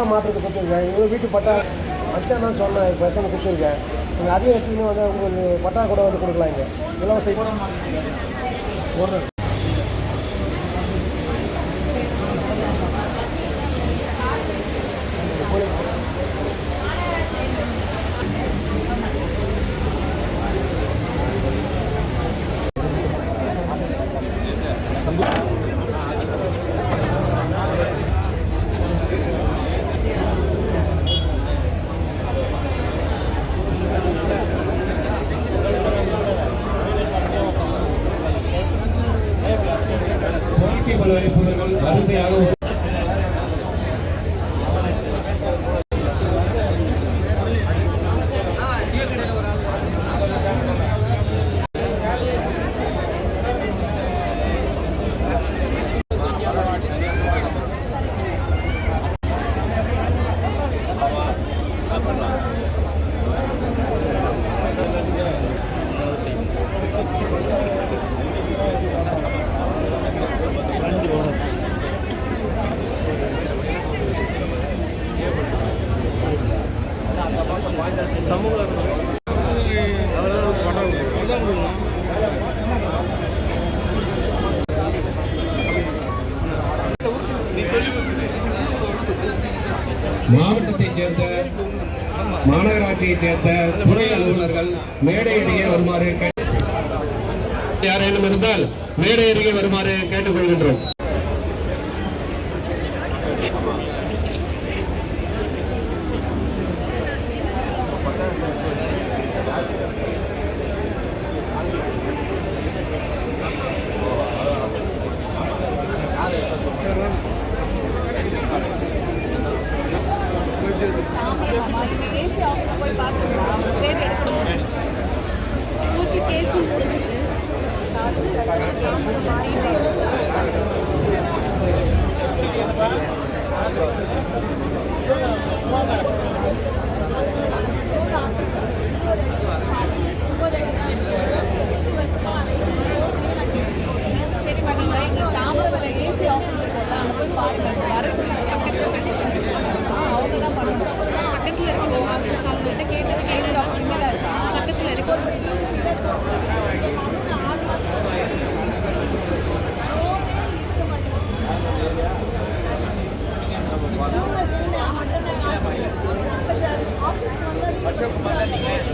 பட்டா மாற்றுறது கொடுத்துருக்கேன் எங்கள் வீட்டு பட்டா அதான் நான் சொன்னேன் இப்போ எத்தனை கொடுத்துருக்கேன் நீங்கள் அதிக எடுத்துன்னு வந்து உங்களுக்கு பட்டா கூட வந்து கொடுக்கலாம் இங்கே. இலவச ஒரு கோரிக்கை மனு வரிசையாக ஒரு- மாவட்டத்தைச் சேர்ந்த மாநகராட்சியைச் சேர்ந்த துறை அலுவலர்கள் மேடை அருகே வருமாறு கேட்டு- யாரேனும் இருந்தால் மேடை அருகே வருமாறு கேட்டுக்கொள்கின்றோம். tem esse é se ponga en inglés.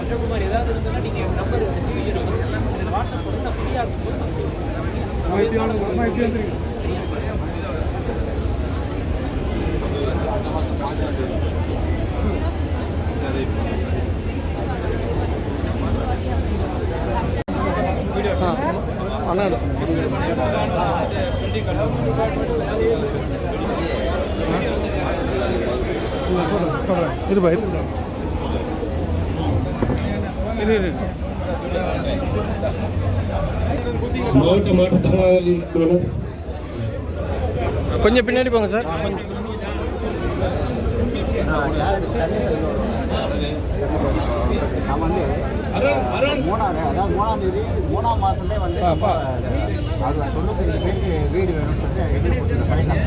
Ashokkumar ஏதாவது இருந்ததுன்னா நீங்கள் நம்பர் சிவிஜி நம்பர் இதில் வாட்ஸ்அப் பண்ணி நான் ஃப்ரீயாக இருக்கும்போது சொல்கிறேன் சொல்கிறேன் இருப்பா மாவட்ட மாற்றுத்திறனாளி கொஞ்சம் பின்னாடி போங்க சார். மூணாம் அதாவது மூணாம் தேதி மூணாம் மாசமே வந்து அது தொண்ணூத்தஞ்சு பேருக்கு வீடு வேணும்னு சொல்லிட்டு எதிர்ப்பு கலெக்டர்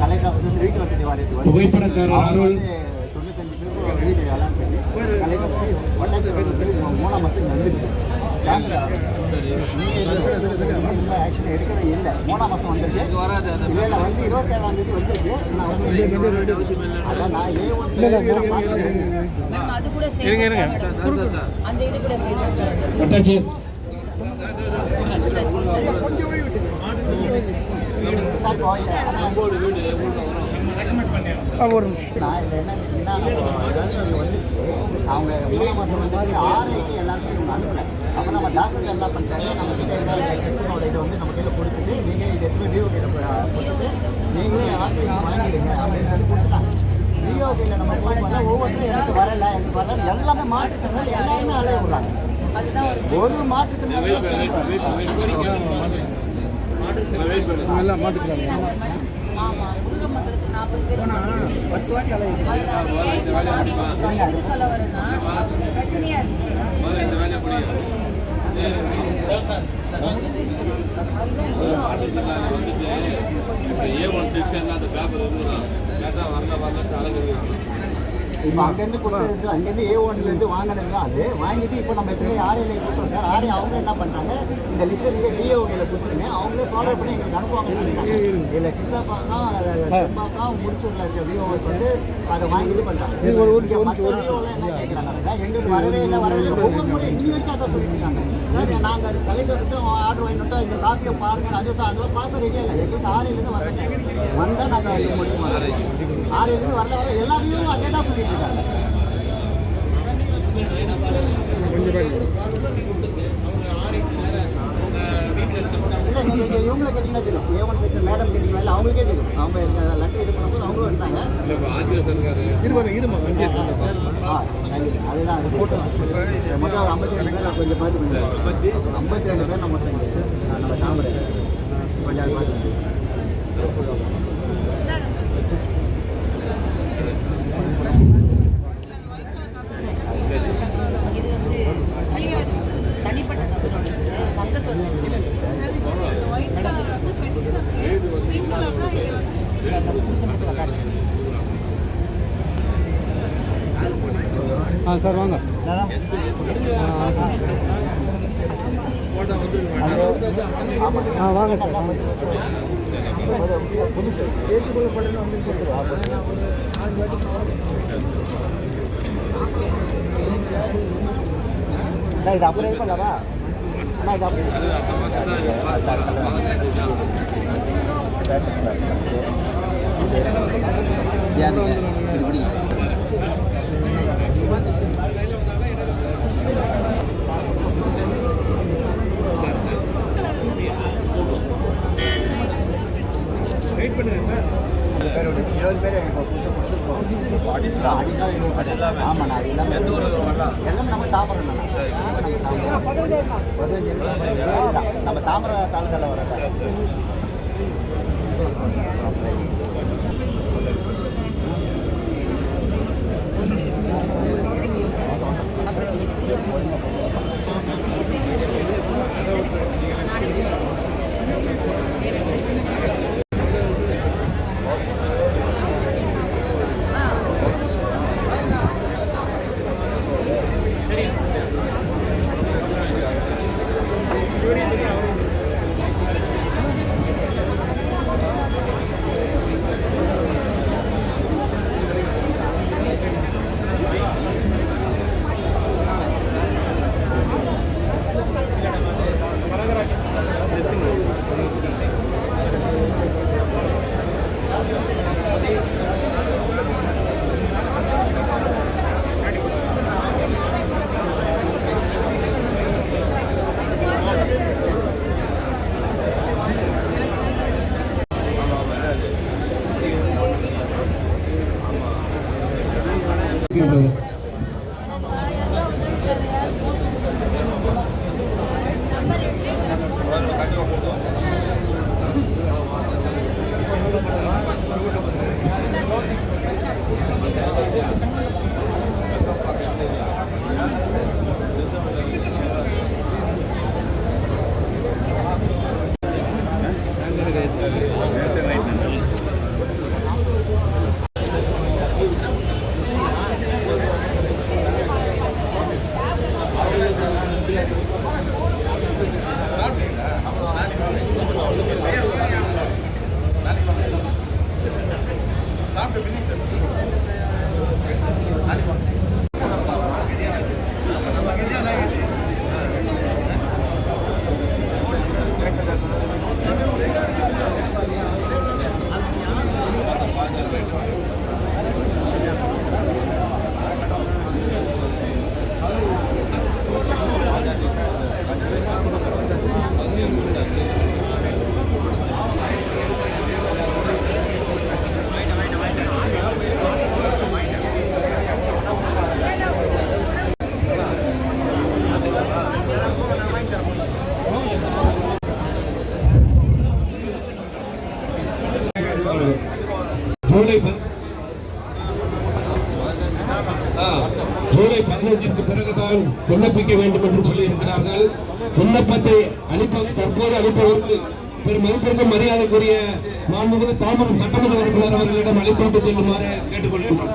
கலெக்டர் ஆஃபீஸ் வந்து வீட்டு வசதி வாரியத்துக்கு வந்து புகைப்படக்காரர் அருள். மூணாம் மாதம் வந்திருக்கு இல்லை. வந்து இருபத்தேழாம் தேதி வந்திருக்கு நான் ஏ ஒன் அது கூட இருங்க, இருங்க. அந்த இது கூட ஒரு நிமிஷம். நான் என்ன அவங்க மூணாம் மாதம் வந்து ஆர்ஐக்கு எல்லாருக்கும் இவங்க அனுப்பல. அப்போ நம்ம டாக்டர் என்ன பண்ணுறாங்க நம்ம கிட்ட செக்ஷனோட இதை வந்து நம்ம கையில் கொடுத்துட்டு நீங்கள் இதை எடுத்து டிஓ கையில் கொடுத்துட்டு நீங்களே ஆர்ஐசி வாங்கிடுங்க அப்படின்னு சொல்லி கொடுத்துட்டாங்க. கையில் நம்ம ஒவ்வொருத்தரும் எனக்கு வரல எனக்கு வரல எல்லாமே மாற்றுத்திறனால எல்லாருமே அலைய விடுறாங்க. அதுதான் ஒரு ஒரு மாற்றுத்திறனால எல்லாம் மாட்டுக்கிறாங்க ஆமா உள்ள மக்களுக்கு நாற்பது பேர் அதனால எதுக்கு சொல்ல வரேன்னா பிரச்சனையா இருக்கு இப்போ அங்கேருந்து கொடுத்தது அங்கேருந்து ஏ ஒன்லேருந்து வாங்கினது தான் அது. வாங்கிட்டு இப்போ நம்ம எத்தனை ஆர்ஐல கொடுத்தோம் சார். ஆர்ஐ அவங்க என்ன பண்ணுறாங்க இந்த லிஸ்ட்டில் நீங்கள் கொடுத்துருங்க. அவங்களே ஃபாலோ பண்ணி எங்களுக்கு சொல்லிட்டாங்க இதில் சித்தாப்பாக்கம் சிம்பாக்கம் முடிச்சூரில் இருக்க விஓஎஸ் வந்து அதை வாங்கி இது எல்லாம் என்ன கேட்குறாங்க எங்களுக்கு வரவே இல்லை இல்லை. ஒவ்வொரு இருக்காங்க. சார் நாங்கள் கலெக்டர்கிட்ட ஆர்டர் வாங்கிட்டோம் இந்த காப்பியை பாருங்க அது அதெல்லாம் பார்க்க ரெடியாக இல்லை. எங்களுக்கு ஆர்ஐலேருந்து வரல வந்தால் நாங்கள் முடியும்? ஆர்ஐலேருந்து வரல வர எல்லா வியூவும் அதே தான் சொல்லிட்டு இருக்காங்க. இல்லை நீங்கள் இங்கே இவங்களை கேட்டிங்கன்னா தெரியும். ஏ ஒன் செக்ஷன் மேடம் கேட்டிங்கன்னா அவங்களுக்கே தெரியும். அவங்க லெட்டர் இது பண்ணும்போது அவங்களும் தேங்க்யூ. அதுதான் அது போட்டோ மொத்தம் ஒரு ஐம்பத்தி ரெண்டு பேர் நான் கொஞ்சம் பார்த்து கொஞ்சம் ஐம்பத்தி ரெண்டு பேர் நம்ம மொத்தம் இங்க. ஆ, நம்ம தாமரை. கொஞ்சம் அது பார்த்து இது வந்து தனிப்பட்ட நபர்களுக்கு சங்கத்தோட ஒயிட் கலர் வந்து பெட்டிஷனர் பிங்க் கலர் தான் இது வந்து ஆ சார் வாங்க. ஆ வாங்க சார் வாங்க புதுசு ஏற்றுக்கொள்ளப்படணும் அப்படின்னு இது அப்புறம் இது பண்ணலாமா. அண்ணா இது அப்புறம் இது வெயிட் பண்ணுங்க இருபது பேர் இப்போ புதுசாக கொடுத்துருக்கோம் ஆமாண்ணா அது எல்லாமே எந்த ஊரில் எல்லாமே நம்ம தாமரைண்ணா பதினஞ்சு நம்ம தாமரை தாலுக்காவில் ஜூலை ஜூலை பதினஞ்சிற்கு பிறகுதான் விண்ணப்பிக்க வேண்டும் என்று சொல்லி இருக்கிறார்கள் விண்ணப்பத்தை அளிப்ப தற்போது அளிப்பவருக்கு பெரும் மதிப்பிற்கும் மரியாதைக்குரிய மாண்புமிகு தாமரம் சட்டமன்ற உறுப்பினர் அவர்களிடம் அளித்துவிட்டு செல்லுமாறு கேட்டுக்கொள்கின்றோம்.